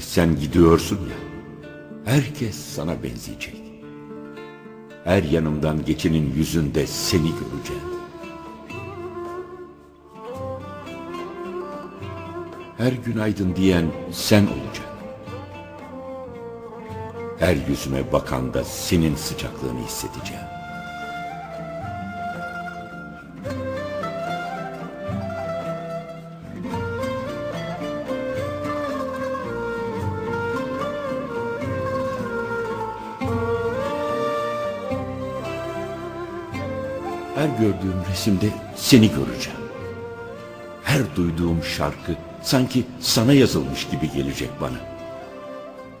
sen gidiyorsun ya, herkes sana benzeyecek. Her yanımdan geçenin yüzünde seni göreceğim. Her günaydın diyen sen olacak. Her yüzüme bakanda senin sıcaklığını hissedeceğim. Her gördüğüm resimde seni göreceğim. Her duyduğum şarkı sanki sana yazılmış gibi gelecek bana.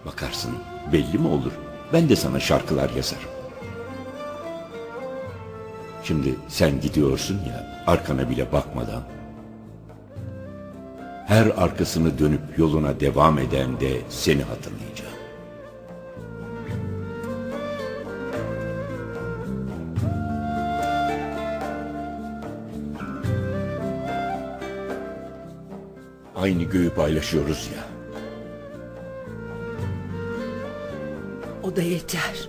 Bakarsın belli mi olur? Ben de sana şarkılar yazarım. Şimdi sen gidiyorsun ya arkana bile bakmadan. Her arkasını dönüp yoluna devam eden de seni hatırlayacağım. Aynı göğü paylaşıyoruz ya. O da yeter.